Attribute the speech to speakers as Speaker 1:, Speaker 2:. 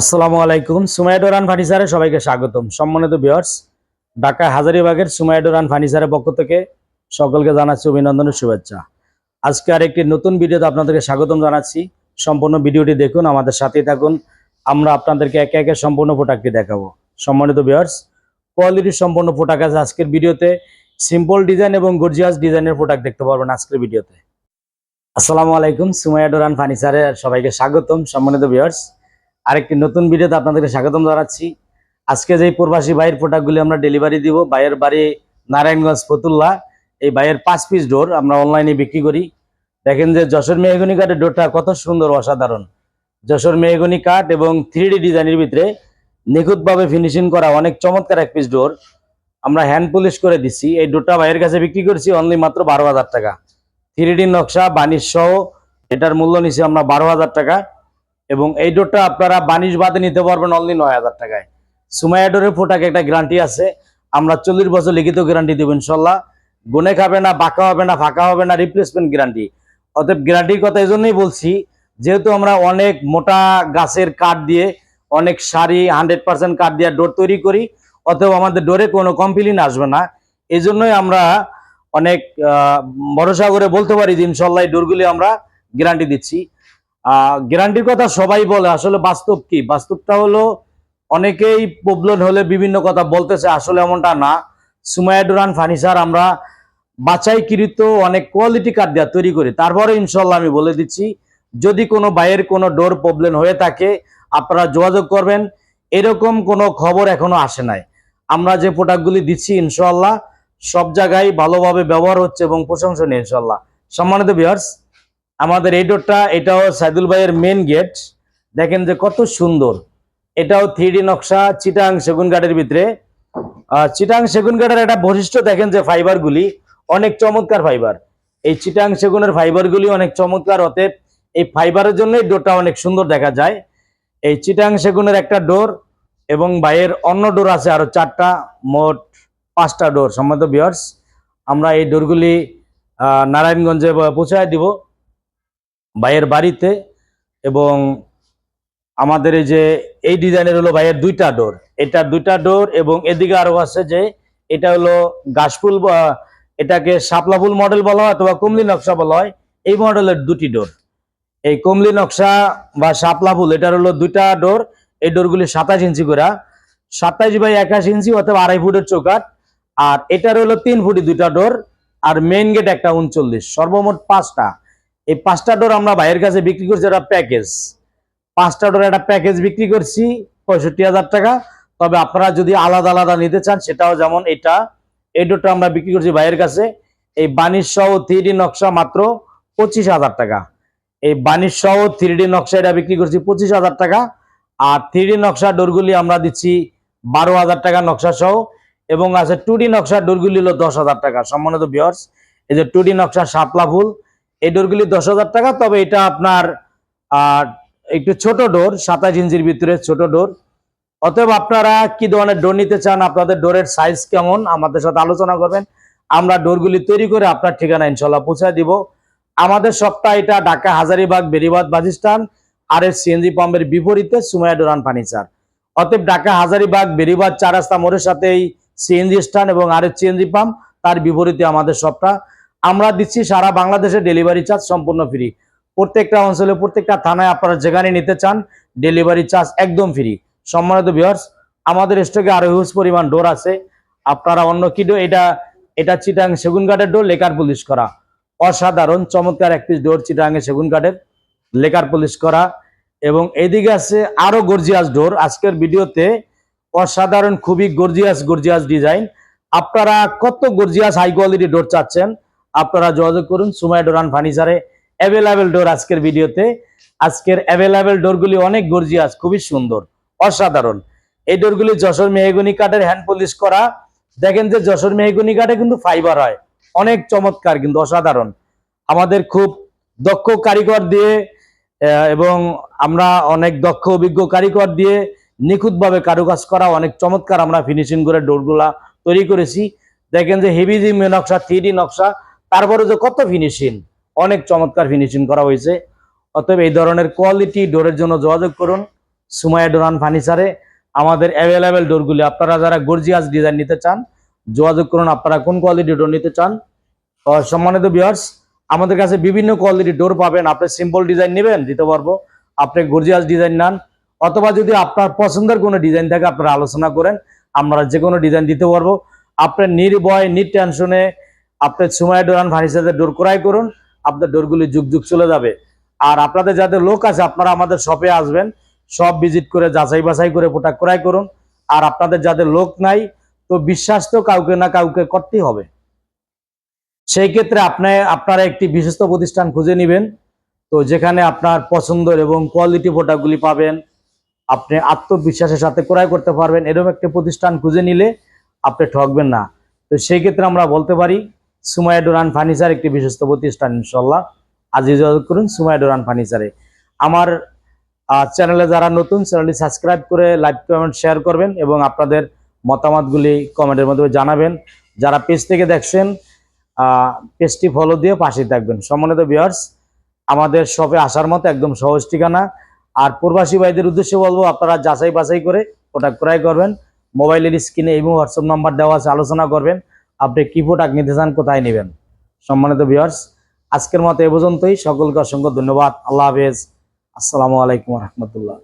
Speaker 1: আসসালামু আলাইকুম। সুমাইডোরান ফার্নিচারে সবাইকে স্বাগতম। সম্মানিত ভিউয়ার্স ঢাকা হাজারিবাগের সুমাইডোরান ফার্নিচারের পক্ষ থেকে সকলকে জানাচ্ছি অভিনন্দনের শুভেচ্ছা। আজকে আরেকটি নতুন ভিডিওতে আপনাদেরকে স্বাগতম জানাচ্ছি। সম্পূর্ণ ভিডিওটি দেখুন, আমাদের সাথেই থাকুন। আমরা আপনাদেরকে একে একে সম্পূর্ণ প্রোডাক্টটি দেখাবো। সম্মানিত ভিউয়ার্স, কোয়ালিটি সম্পূর্ণ প্রোডাক্ট আছে আজকের ভিডিওতে। সিম্পল ডিজাইন এবং গর্জিয়াস ডিজাইনের প্রোডাক্ট দেখতে পারবেন আজকের ভিডিওতে। আসসালামু আলাইকুম সুমাইয়া ডোরান ফার্নিচারে সবাইকে স্বাগতম। সম্মানিত ভিউয়ার্স আরেকটি নতুন ভিডিওতে আপনাদেরকে স্বাগতম জানাচ্ছি। আজকে যে প্রবাসী ভাইয়ের প্রোডাক্টগুলি আমরা ডেলিভারি দিব, ভাইয়ের বাড়ি নারায়ণগঞ্জ ফতুল্লা। এই ভাইয়ের পাঁচ পিস ডোর আমরা অনলাইনে বিক্রি করি। দেখেন যে যশোর মেহগনি কাঠের ডোরটা কত সুন্দর, অসাধারণ। যশোর মেহগনি কাঠ এবং থ্রি ডিজাইনের ভিতরে নিখুঁতভাবে ফিনিশিং করা অনেক চমৎকার এক পিস ডোর আমরা হ্যান্ড পলিশ করে দিচ্ছি। এই ডোরটা ভাইয়ের কাছে বিক্রি করছি অনলি মাত্র বারো হাজার টাকা। থ্রি নকশা, বানিশ সহ এটার মূল্য নিচ্ছি আমরা বারো হাজার টাকা। এবং এই ডোরটা আপনারা বানিশ বাদে নিতে পারবেন অনলি নয় হাজার টাকায়। সুমাইয়া ডোরের ফোটাকে একটা গ্যারান্টি আছে। আমরা চল্লিশ বছর লিখিত গ্যারান্টি দেবো ইনশাল্লাহ। গুনে খাবে না, বাঁকা হবে না, ফাঁকা হবে না রিপ্লেসমেন্ট গ্যারান্টি অতএব গ্যারান্টির কথা এই জন্যই বলছি, যেহেতু আমরা অনেক মোটা গাছের কাঠ দিয়ে, অনেক শাড়ি হান্ড্রেড পার্সেন্ট কাঠ দিয়ে ডোর তৈরি করি, অতএব আমাদের ডোরে কোনো কমপ্লেন আসবে না। এই জন্যই আমরা অনেক ভরসা করে বলতে পারি যে ইনশাল্লাহ এই ডোরগুলি আমরা গ্যারান্টি দিচ্ছি। গ্যারান্টির কথা সবাই বলে, আসলে বাস্তব কি? বাস্তবটা হলো, অনেকেই প্রবলেম হলে বিভিন্ন কথা বলতেছে, আসলে এমনটা না। সুমায়া ডুরান ফার্নিচার আমরা বাছাইকৃত অনেক কোয়ালিটি কাঠ দেওয়া তৈরি করি। তারপরে ইনশাল্লাহ আমি বলে দিচ্ছি, যদি কোনো বাইয়ের কোনো ডোর প্রবলেম হয়ে থাকে, আপনারা যোগাযোগ করবেন। এরকম কোনো খবর এখনও আসে নাই। আমরা যে প্রোডাক্টগুলি দিচ্ছি ইনশাল্লাহ সব জায়গায় ভালোভাবে ব্যবহার হচ্ছে এবং প্রশংসনীয় ইনশাল্লাহ সম্মানিত বিয়ার্স আমাদের এই ডোরটা, এটাও সাইদুল ভাইয়ের মেন গেট দেখেন যে কত সুন্দর। এটাও থ্রি নকশা, চিটাং সেগুন কাঠের ভিতরে। চিটাং সেগুন কাঠের একটা বৈশিষ্ট্য দেখেন যে ফাইবারগুলি অনেক চমৎকার ফাইবার এই চিটাং সেগুনের ফাইবারগুলি অনেক চমৎকার, অতএব এই ফাইবারের জন্যই ডোরটা অনেক সুন্দর দেখা যায়। এই চিটাং সেগুনের একটা ডোর এবং বাইয়ের অন্য ডোর আছে আরও চারটা, মোট পাঁচটা ডোর সম্মত বিয়ার্স আমরা এই ডোরগুলি নারায়ণগঞ্জে পৌঁছায় দিব। ভাইয়ের বাড়িতে এবং আমাদের এই যে, এই ডিজাইনের হলো ভাইয়ের দুইটা ডোর। এটা দুইটা ডোর এবং এদিকে আরও আছে যে, এটা হলো গাছফুল এটাকে শাপলা ফুল মডেল বলা হয় অথবা কুমলি নকশা বলা হয়। এই মডেলের দুটি ডোর। এই কুমলি নকশা বা শাপলা ফুল, এটার হলো দুইটা ডোর। এই ডোরগুলি সাতাশ ইঞ্চি করে। সাতাইশ বাই একাশ ইঞ্চি অথবা আড়াই ফুটের চৌকাট আর এটার হলো তিন ফুটি দুইটা ডোর। আর মেইন গেট একটা উনচল্লিশ। সর্বমোট পাঁচটা। এই পাঁচটা ডোর আমরা ভাইয়ের কাছে বিক্রি করছি একটা প্যাকেজ পাঁচটা ডোর একটা প্যাকেজ বিক্রি করছি, পঁয়ষট্টি হাজার টাকা। তবে আপনারা যদি আলাদা আলাদা নিতে চান, সেটাও যেমন এটা, এই ডোরটা আমরা বিক্রি করছি ভাইয়ের কাছে। এই বানিশ সহ থ্রি নকশা মাত্র পঁচিশ হাজার টাকা। এই বানিশ সহ থ্রি নকশা এটা বিক্রি করছি পঁচিশ হাজার টাকা। আর থ্রি নকশা ডোরগুলি আমরা দিচ্ছি বারো হাজার টাকা নকশা সহ। এবং আছে টু ডি নকশা ডোরগুলি হলো দশ হাজার টাকা। সম্মানিত বিয়ার্স এই যে টু ডি নকশা সাতলা ফুল এই ডোরগুলি দশ হাজার টাকা, তবে এটা আপনার একটু ছোট ডোর, সাতাশ ইঞ্চির ভিতরে ছোট ডোর। অতএব আপনারা কি ধরনের ডোর নিতে চান, আপনাদের ডোরের সাইজ কেমন, আমাদের সাথে আলোচনা করবেন। আমরা ডোরগুলি তৈরি করে আপনার ঠিকানা ইনশাল্লাহ পৌঁছায় দিব। আমাদের সপ্তাহ এটা ঢাকা হাজারিবাগ বেরিবাদ বাজিস্তান আর এর সিএনজি পাম্পের বিপরীতে সুমায়া ডোরান ফার্নিচার। অতএব ঢাকা হাজারিবাগ বেরিবাদ চার রাস্তা মোড়ের সাথে এই সিএনজি স্ট্যান্ড এবং আর এস সিএনজি পাম্প, তার বিপরীতে আমাদের সবটা। আমরা দিচ্ছি সারা বাংলাদেশে ডেলিভারি চার্জ সম্পূর্ণ ফ্রি প্রত্যেকটা অঞ্চলে, প্রত্যেকটা থানায় আপনারা যেখানে নিতে চান ডেলিভারি চার্জ একদম ফ্রি সম্মানিত ভিউয়ার্স আমাদের স্টকে আরও হিউজ পরিমাণ ডোর আছে। আপনারা অন্য কি ডোর এটা এটা চিটাং সেগুন কাঠের ডোর লেকার পুলিশ করা। অসাধারণ, চমৎকার এক পিস ডোর চিটাঙ্গে সেগুন কাঠের লেকার পুলিশ করা। এবং এদিকে আছে আরও গর্জিয়াস ডোর আজকের ভিডিওতে অসাধারণ, খুবই গর্জিয়াস গর্জিয়াস ডিজাইন আপনারা কত গর্জিয়াস হাই কোয়ালিটি ডোর চাচ্ছেন? আপনারা যোগাযোগ করুন সুমাই ডোরান ফার্নিচারে অ্যাভেলেবেল ডোর আজকের ভিডিওতে। আজকের অ্যাভেলেবেল ডোরগুলি অনেক গর্জিয়াস খুবই সুন্দর, অসাধারণ। এই ডোরগুলি যশোর মেহগনি কাঠের হ্যান্ড পলিশ করা। দেখেন যে যশোর মেহগনি কাঠে কিন্তু ফাইবার হয়, অনেক চমৎকার, কিন্তু অসাধারণ। আমাদের খুব দক্ষ কারিগর দিয়ে এবং আমরা অনেক দক্ষ, অভিজ্ঞ কারিগর দিয়ে নিখুঁতভাবে কারুকাজ করা, অনেক চমৎকার আমরা ফিনিশিং করে ডোরগুলা তৈরি করেছি। দেখেন যে হেভি জি নকশা থ্রি নকশা তারপরে যে কত ফিনিশিং অনেক চমৎকার ফিনিশিং করা হয়েছে। অতএব এই ধরনের কোয়ালিটি ডোরের জন্য যোগাযোগ করুন। সুমায়া ডোরান ফার্নিচারে আমাদের অ্যাভেলেবেল ডোরগুলি, আপনারা যারা গর্জিয়াস ডিজাইন নিতে চান, যোগাযোগ করুন আপনারা কোন কোয়ালিটি ডোর নিতে চান। সম্মানিত বিয়ার্স আমাদের কাছে বিভিন্ন কোয়ালিটির ডোর পাবেন। আপনি সিম্পল ডিজাইন নেবেন, দিতে পারব। আপনি গর্জিয়াস ডিজাইন নেন, অথবা যদি আপনার পছন্দের কোনো ডিজাইন থাকে, আপনারা আলোচনা করেন, আমরা যে কোনো ডিজাইন দিতে পারব। আপনার নির্ভয় নির টেনশনে আপনার সুমাইয়া ডোরান ফার্নিচারের ডোর ক্রয় করুন আপনার ডোরগুলি যুগ যুগ চলে যাবে। আর আপনাদের যাদের লোক আছে, আপনারা আমাদের শপে আসবেন সব ভিজিট করে, যাচাই বাছাই করে প্রোডাক্ট ক্রয় করুন। আর আপনাদের যাদের লোক নাই, তো বিশ্বাস তো কাউকে না কাউকে করতেই হবে। সেই ক্ষেত্রে আপনি, আপনারা একটি বিশ্বস্ত প্রতিষ্ঠান খুঁজে নেবেন। তো যেখানে আপনার পছন্দের এবং কোয়ালিটি প্রোডাক্টগুলি পাবেন, আপনি আত্মবিশ্বাসের সাথে ক্রয় করতে পারবেন। এরকম একটি প্রতিষ্ঠান খুঁজে নিলে আপনি ঠকবেন না। তো সেই ক্ষেত্রে আমরা বলতে পারি সুমাইয়া ডোরান ফার্নিচার একটি বিশ্বস্ত প্রতিষ্ঠান ইনশাল্লাহ আজই যোগাযোগ করুন, সুমাইয়া ডোরান ফার্নিচারে। আমার চ্যানেলে যারা নতুন, চ্যানেলটি সাবস্ক্রাইব করে লাইক, কমেন্ট, শেয়ার করবেন এবং আপনাদের মতামতগুলি কমেন্টের মাধ্যমে জানাবেন। যারা পেজ থেকে দেখছেন পেজটি ফলো দিয়ে পাশে থাকবেন। সম্মানিত বিয়ার্স আমাদের শপে আসার মতো একদম সহজ ঠিকানা। আর প্রবাসী ভাইদের উদ্দেশ্যে বলব, আপনারা যাচাই বাছাই করে প্রোডাক্ট ক্রয় করবেন। মোবাইলের স্ক্রিনে এবং হোয়াটসঅ্যাপ নাম্বার দেওয়া আছে, আলোচনা করবেন। আপনি কি প্রোডাক্ট নিতে চান, কোথায় নেবেন? সম্মানিত বিয়ার্স আজকের মতো এ পর্যন্তই। সকলকে অসংখ্য ধন্যবাদ। আল্লাহ হাফেজ। আসসালামু আলাইকুম রহমতুল্লাহ।